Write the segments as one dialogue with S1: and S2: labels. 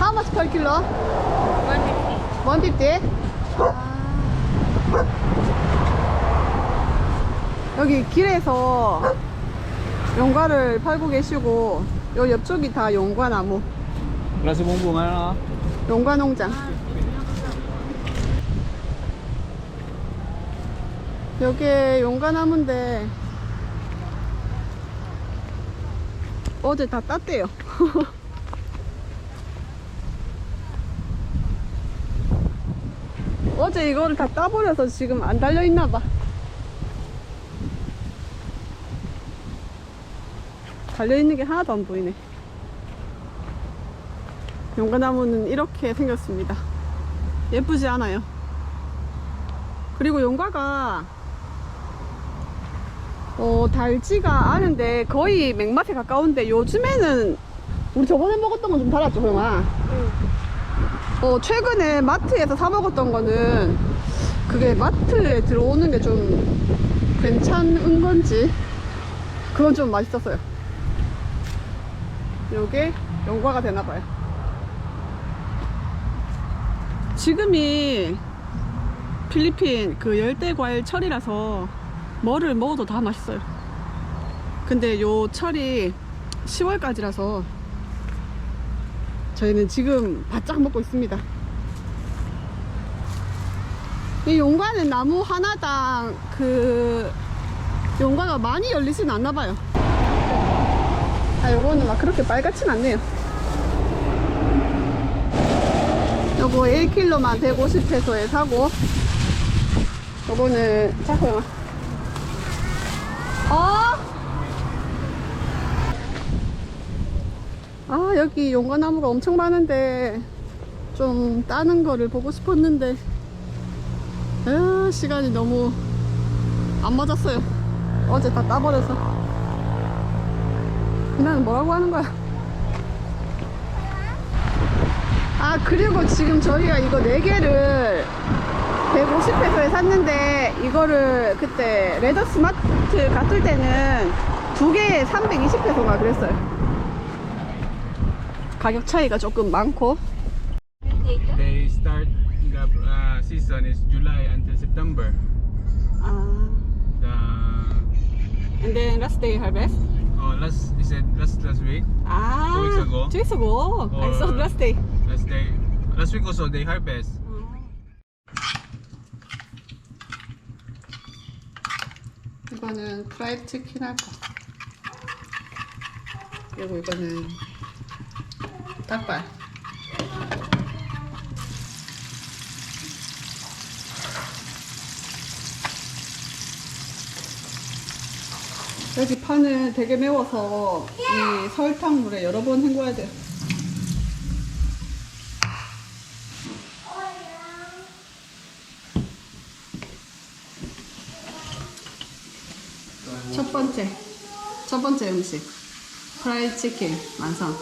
S1: How much per kilo?
S2: 150.
S1: 150? 여기 길에서 용과를 팔고 계시고 요 옆쪽이 다 용과 나무
S3: mong bunga na.
S1: 용과 농장 여기에 용과 나무인데 어제 다 땄대요. 어제 이거를 다 따버려서 지금 안 달려있나봐. 달려있는 게 하나도 안 보이네. 용과나무는 이렇게 생겼습니다. 예쁘지 않아요? 그리고 용과가 어, 달지가 않은데 거의 맥맛에 가까운데 요즘에는 우리 저번에 먹었던 건 좀 달았죠 형아 어, 최근에 마트에서 사 먹었던 거는 그게 마트에 들어오는 게 좀 괜찮은 건지 그건 좀 맛있었어요. 요게 용과가 되나봐요. 지금이 필리핀 그 열대 과일 철이라서 뭐를 먹어도 다 맛있어요. 근데 요 철이 10월까지라서 저희는 지금 바짝 먹고 있습니다. 이 용과는 나무 하나당 그 용과가 많이 열리진 않나 봐요. 아, 요거는 막 그렇게 빨갛진 않네요. 요거 1kg만 150페소에 사고, 요거는, 자, 호영아. 어? 아, 여기 용과나무가 엄청 많은데, 좀 따는 거를 보고 싶었는데, 아, 시간이 너무 안 맞았어요. 어제 다 따버려서. 나는 뭐라고 하는 거야? 아, 그리고 지금 저희가 이거 4개를 150페소에 샀는데, 이거를 그때 레더 스마트 갔을 때는 두 개에 320페소가 그랬어요. 가격 차이가 조금 많고.
S3: They start the uh, season is July until September.
S1: 아,
S3: The
S1: and then last day harvest.
S3: oh last is it last last week
S1: 아,
S3: Two weeks ago?
S1: Two weeks ago. I saw
S3: Or-
S1: last day.
S3: last day last week also they harvest.
S1: 이거는 프라이드 치킨 할 거. 그리고 이거는 닭발. 여기 파는 되게 매워서 이 설탕물에 여러 번 헹궈야 돼요. 첫 번째, 첫 번째 음식. 프라이드 치킨 완성.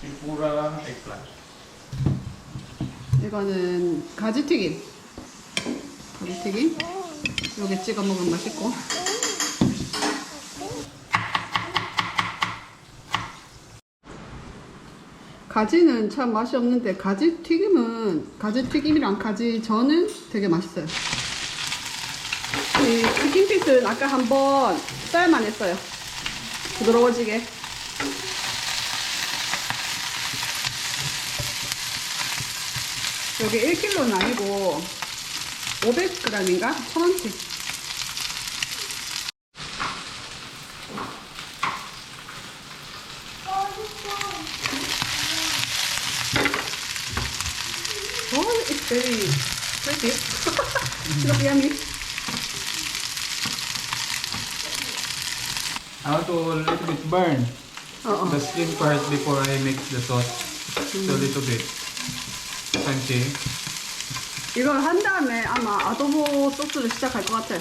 S3: Tempura eggplant.
S1: 이거는 가지튀김. 가지튀김. 요게 찍어 먹으면 맛있고. 가지는 참 맛이 없는데 가지튀김은 가지튀김이랑 가지전은 되게 맛있어요. 이 튀김핏은 아까 한번 쌀만 했어요. 부드러워지게. 여기 1kg는 아니고 500g인가? 1000원치. Oh, it's very pretty. Look yummy.
S3: I want to a little bit burn
S1: Oo.
S3: the skin part before I mix the sauce. So a little bit crunchy.
S1: 이걸 한 다음에 아마 아도보 소스를 시작할 것 같아.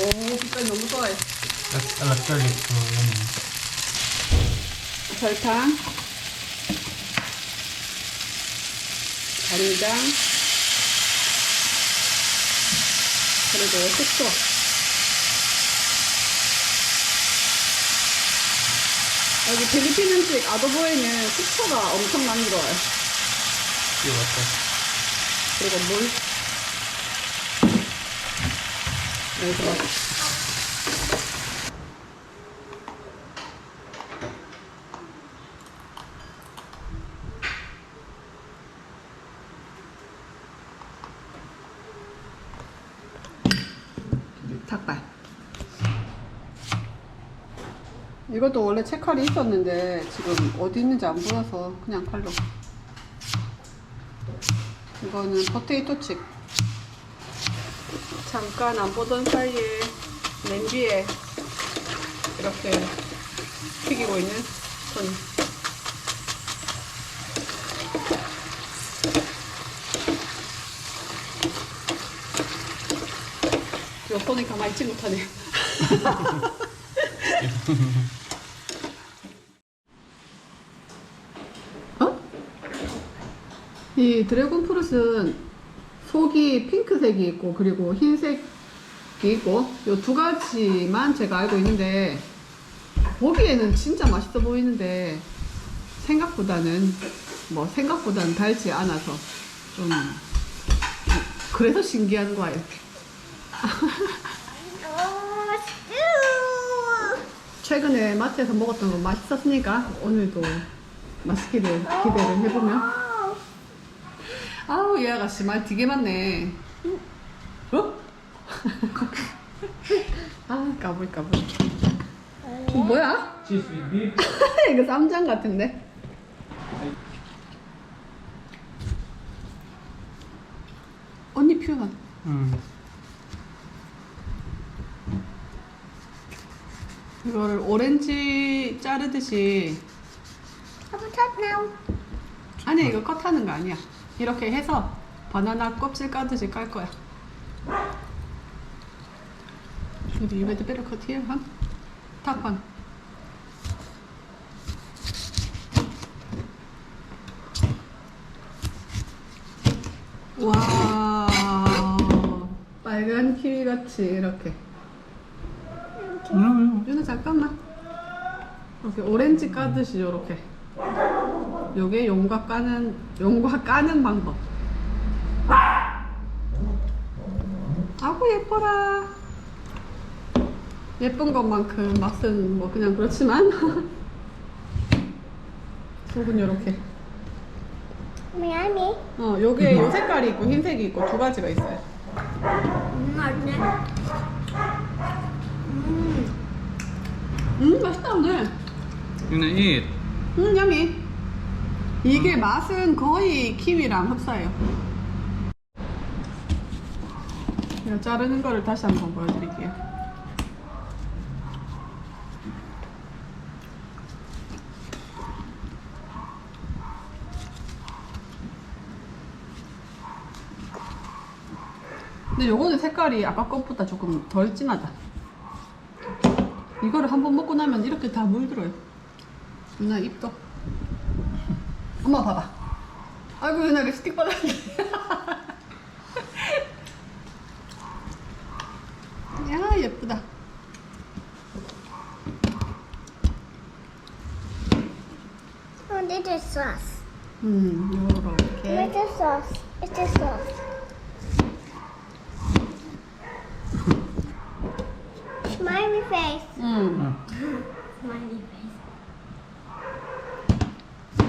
S1: 오, 빛깔 너무 좋아해.
S3: That's a lot garlic. So yummy.
S1: 설탕, 간장, 그리고 식초. 여기 필리핀 음식 아도보에는 식초가 엄청 많이 들어와요.
S3: You water.
S1: 그리고 물. 여기 들 이것도 원래 채칼이 있었는데 지금 어디 있는지 안 보여서 그냥 칼로. 이거는 포테이토 칩. 잠깐 안 보던 사이에 냄비에 이렇게 튀기고 있는 손. 요 손이 가만히 있지 못하네. 이 드래곤 프루트는 속이 핑크색이 있고 그리고 흰색이 있고 요 두 가지만 제가 알고 있는데 보기에는 진짜 맛있어 보이는데 생각보다는 뭐 생각보다는 달지 않아서 좀 그래서 신기한 거예요. 최근에 마트에서 먹었던 거 맛있었으니까 오늘도 맛있기를 기대를 해보면 아우 이 아가씨 말 되게 많네 어? 아 까불 까불 이거 뭐야?
S3: Cheese with beef.
S1: 이거 쌈장 같은데 언니 표현
S3: Mm.
S1: 이거를 오렌지 자르듯이 아니 이거 컷하는 거 아니야 이렇게 해서 바나나 껍질 까듯이 깔 거야. better cut here, huh? Top one. 와 빨간 키위 같이 이렇게. 유나 잠깐만. 이렇게 오렌지 까듯이 요렇게 요게 용과 까는 용과 까는 방법. 아구 예뻐라. 예쁜 것만큼 맛은 뭐 그냥 그렇지만. 속은 요렇게.
S2: Miami.
S1: 어 요게 요 색깔이 있고 흰색이 있고 두 가지가 있어요. 음 맛있다 오늘
S3: You eat?
S1: 음, 야미. 이게 맛은 거의 키위랑 흡사해요. 이거 자르는 거를 다시 한번 보여드릴게요. 근데 요거는 색깔이 아까 것보다 조금 덜 진하다. 이거를 한번 먹고 나면 이렇게 다 물들어요. 누나 입도. 엄마 봐봐. 아이고 유나 립스틱 발랐네. 야 예쁘다.
S2: Oh, is sauce.
S1: 음 요렇게.
S2: The sauce? It's the sauce. Smiley face.
S1: 음.
S2: Smiley face.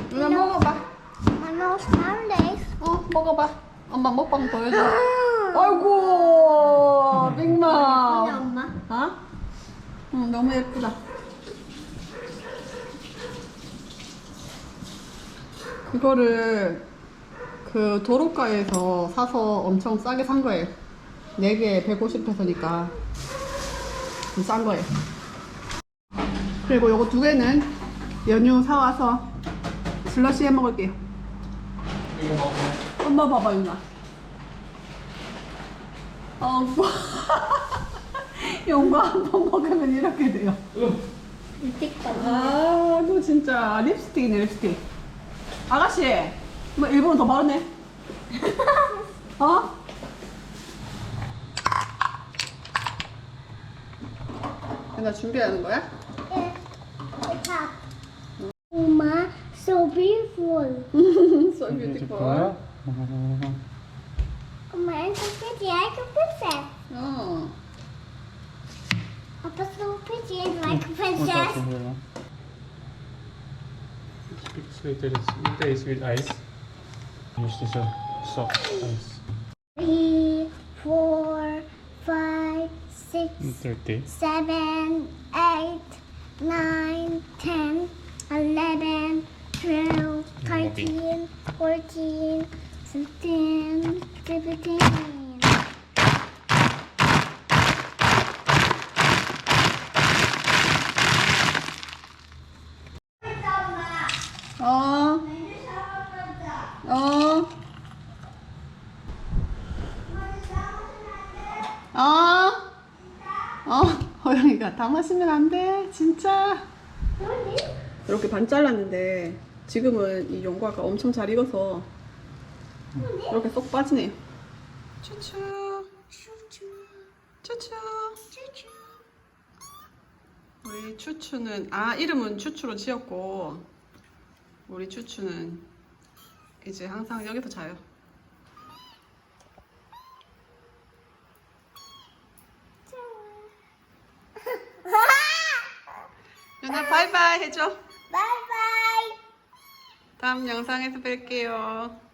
S1: 누나 먹어봐.
S2: Oh no, smiley.
S1: 어 먹어봐. 엄마 먹방 보여줘. 아이고 빅맘.
S2: 엄마.
S1: 어? 응 너무 예쁘다. 그거를 그 도로가에서 사서 엄청 싸게 산 거예요. 4개 150페소니까 좀 싼 거예요. 그리고 요거 두 개는 연유 사와서 슬러시 해 먹을게요. 엄마 봐봐 유나. 어, 용과 한 번 먹으면 이렇게 돼요. 아, 너 진짜 립스틱이네 립스틱. 아가씨, 뭐 일본어 더 바르네. 어? 나 준비하는 거야?
S2: Yeah. The top. beautiful.
S1: so beautiful.
S2: princess.
S1: 어.
S2: Papa's so pretty and like a princess.
S3: also here? Sweeter is with ice. Use this uh, soft ice.
S2: Three, four, five, six,
S3: Thirty.
S2: seven, eight, nine, ten, eleven, twelve, thirteen, fourteen, fifteen, seventeen.
S1: 다 마시면 안 돼. 진짜. 이렇게 반 잘랐는데 지금은 이 용과가 엄청 잘 익어서 이렇게 쏙 빠지네. 추추. 추추. 우리 추추는 아 이름은 추추로 지었고 우리 추추는 이제 항상 여기서 자요. 연아 바이바이 해줘.
S2: Bye.
S1: 다음 영상에서 뵐게요.